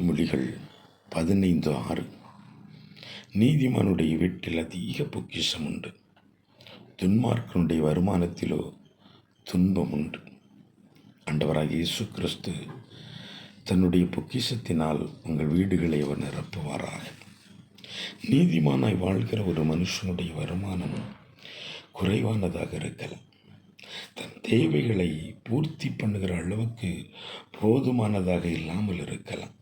மொழிகள் பதினைந்து ஆறு. நீதிமானுடைய வீட்டில் அதிக பொக்கிஷம் உண்டு. துன்மார்க்கனுடைய வருமானத்திலோ துன்பம் உண்டு. ஆண்டவராக இயேசு கிறிஸ்து தன்னுடைய பொக்கிஷத்தினால் உங்கள் வீடுகளை அவர் நிரப்புவாராக. நீதிமானாய் வாழ்கிற ஒரு மனுஷனுடைய வருமானம் குறைவானதாக இருக்கலாம். தன் தேவைகளை பூர்த்தி பண்ணுகிற அளவுக்கு போதுமானதாக இல்லாமல் இருக்கலாம்.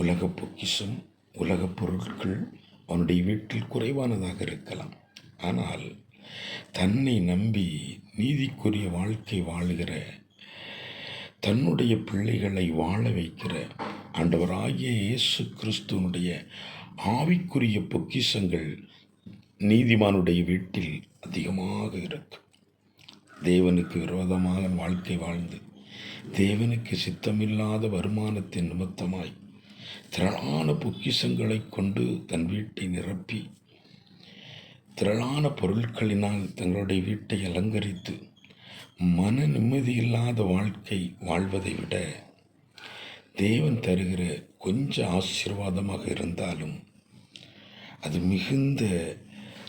உலக பொக்கிஷம் உலக பொருட்கள் அவனுடைய வீட்டில் குறைவானதாக இருக்கலாம். ஆனால் தன்னை நம்பி நீதிக்குரிய வாழ்க்கை வாழுகிற தன்னுடைய பிள்ளைகளை வாழ வைக்கிற ஆண்டவராகிய இயேசு கிறிஸ்துவனுடைய ஆவிக்குரிய பொக்கிஷங்கள் நீதிமானுடைய வீட்டில் அதிகமாக இருக்கும். தேவனுக்கு விரோதமாக வாழ்க்கை வாழ்ந்து தேவனுக்கு சித்தமில்லாத வருமானத்தின் நிமித்தமாய் திரளான பொக்கிஷங்களை கொண்டு தன் வீட்டை நிரப்பி திரளான பொருட்களினால் தங்களுடைய வீட்டை அலங்கரித்து மன நிம்மதியில்லாத வாழ்க்கை வாழ்வதை விட தேவன் தருகிற கொஞ்சம் ஆசீர்வாதமாக இருந்தாலும் அது மிகுந்த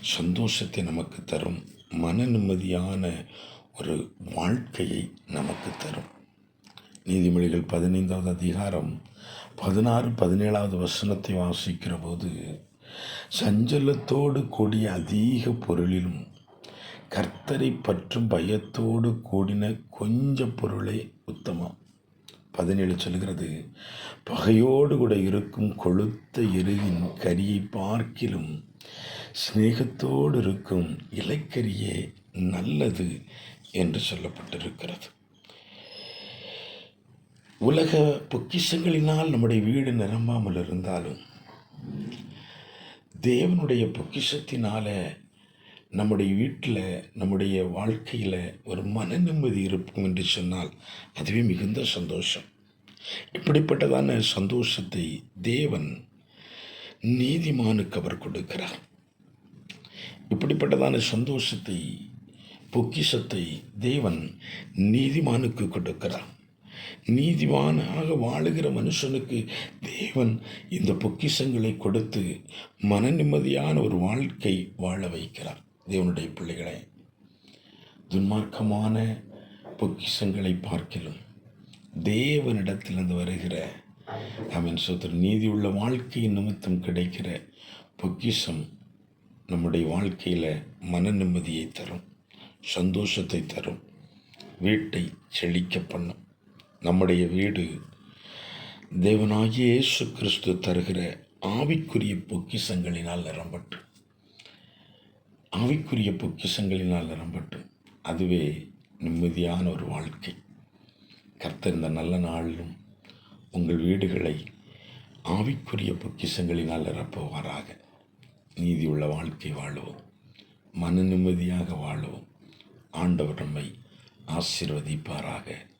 சந்தோஷத்தை நமக்கு தரும் மன நிம்மதியான ஒரு வாழ்க்கையை நமக்கு தரும். நீதிமொழிகள் பதினைந்தாவது அதிகாரம் பதினாறு பதினேழாவது வசனத்தை வாசிக்கிற போது சஞ்சலத்தோடு கூடிய அதிக பொருளிலும் கர்த்தரை பற்றும் பயத்தோடு கூடின கொஞ்ச பொருளே உத்தமம். பதினேழு சொல்கிறது பகையோடு கூட இருக்கும் கொளுத்த எருவின் கரியை பார்க்கிலும் சிநேகத்தோடு இருக்கும் இலைக்கரியே நல்லது என்று சொல்லப்பட்டிருக்கிறது. உலக பொக்கிஷங்களினால் நம்முடைய வீடு நிரம்பாமல் இருந்தாலும் தேவனுடைய பொக்கிஷத்தினால நம்முடைய வீட்டில் நம்முடைய வாழ்க்கையில் ஒரு மன நிம்மதி இருக்கும் என்று சொன்னால் அதுவே மிகுந்த சந்தோஷம். இப்படிப்பட்டதான சந்தோஷத்தை தேவன் நீதிமானுக்கு அவர் கொடுக்கிறார். இப்படிப்பட்டதான சந்தோஷத்தை பொக்கிஷத்தை தேவன் நீதிமானுக்கு கொடுக்கிறார். நீதிவானாக வாழுகிற மனுஷனுக்கு தேவன் இந்த பொக்கிஷங்களை கொடுத்து மன நிம்மதியான ஒரு வாழ்க்கை வாழ வைக்கிறார். தேவனுடைய பிள்ளைகளை துன்மார்க்கமான பொக்கிஷங்களை பார்க்கிலும் தேவனிடத்திலிருந்து வருகிற அவன் சொத்தர் நீதி உள்ள வாழ்க்கையின் நிமித்தம் கிடைக்கிற பொக்கிஷம் நம்முடைய வாழ்க்கையில் மன நிம்மதியை தரும் சந்தோஷத்தை தரும் வீட்டை செழிக்க பண்ணும். நம்முடைய வீடு. தேவனாகிய இயேசு கிறிஸ்து தருகிற ஆவிக்குரிய பொக்கிஷங்களினால் நிரம்பட்டு. ஆவிக்குரிய பொக்கிஷங்களினால் நிரம்பட்டு. அதுவே நிம்மதியான ஒரு வாழ்க்கை. கர்த்தர் இந்த நல்ல நாளிலும் உங்கள் வீடுகளை ஆவிக்குரிய பொக்கிஷங்களினால் நிரப்புவாராக. நீதியுள்ள வாழ்க்கை வாழுவோம். மன நிம்மதியாக வாழுவோம். ஆண்டவர் நம்மை ஆசீர்வதிப்பாராக.